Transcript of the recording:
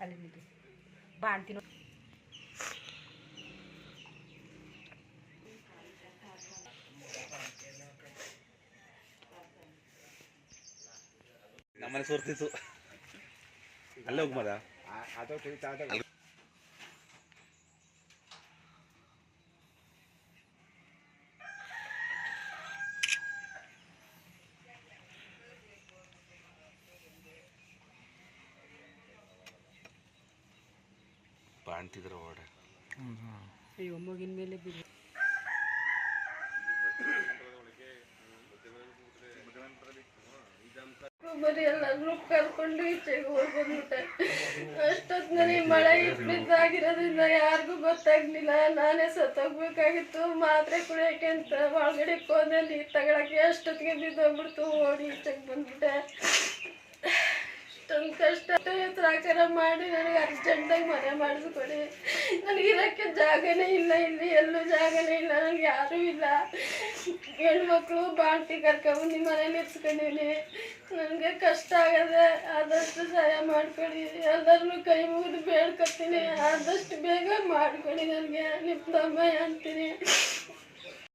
ಅಲ್ಲಿ ನಿಂತು ಬಾಣ್ತಿನ ನಮ್ಮನೆ ಸೋರ್ತಿತ್ತು ಅಲ್ಲೇ ಹೋಗಿ ಬಾಣ್ತಿದ್ರ ಓಡ ಅಯ್ಯೋ ಮಗಿನ ಮೇಲೆ ಬಿದ್ದು ಬರೀ. ಎಲ್ಲರೂ ಕರ್ಕೊಂಡು ಈಚೆಗೆ ಹೋಗಿ ಬಂದ್ಬಿಟ್ಟೆ ಅಷ್ಟೊತ್ತು ನನಗೆ ಮಳೆ ಬಿದ್ದಾಗಿರೋದ್ರಿಂದ ಯಾರಿಗೂ ಗೊತ್ತಾಗ್ಲಿಲ್ಲ. ನಾನೇ ಸತ್ತೋಗ್ಬೇಕಾಗಿತ್ತು. ಮಾತ್ರೆ ಕುಡಿಯೋಕೆ ಅಂತ ಒಳಗಡೆ ಕೋದಲ್ಲಿ ತಗೊಳಕ್ಕೆ ಅಷ್ಟೊತ್ತಿಗೆ ಬಿದ್ದೋಗ್ಬಿಡ್ತು ಓಡಿ ಈಚೆಗೆ ಬಂದ್ಬಿಟ್ಟೆ. ಕಷ್ಟ ತ್ರಾಕಾರ ಮಾಡಿ ನನಗೆ ಅರ್ಜೆಂಟಾಗಿ ಮನೆ ಮಾಡಿಸ್ಕೊಡಿ ನನಗೆ ಇರೋಕ್ಕೆ ಜಾಗನೇ ಇಲ್ಲ ಇಲ್ಲಿ, ಎಲ್ಲೂ ಜಾಗನೇ ಇಲ್ಲ, ನನಗೆ ಯಾರೂ ಇಲ್ಲ. ಹೆಣ್ಮಕ್ಳು ಬಾಂಟಿ ಕರ್ಕೊಂಬಂದು ಮನೇಲಿ ಇರ್ಸ್ಕೊಂಡಿನಿ ನನಗೆ ಕಷ್ಟ ಆಗದೆ ಆದಷ್ಟು ಸಹಾಯ ಮಾಡ್ಕೊಡಿ. ಎಲ್ಲರನ್ನೂ ಕೈ ಮುಗಿದು ಬೇಡ್ಕೊತೀನಿ. ಆದಷ್ಟು ಬೇಗ ಮಾಡ್ಕೊಡಿ ನನಗೆ. ನಿಮ್ಮ ತಮ್ಮ ಅಂತೀನಿ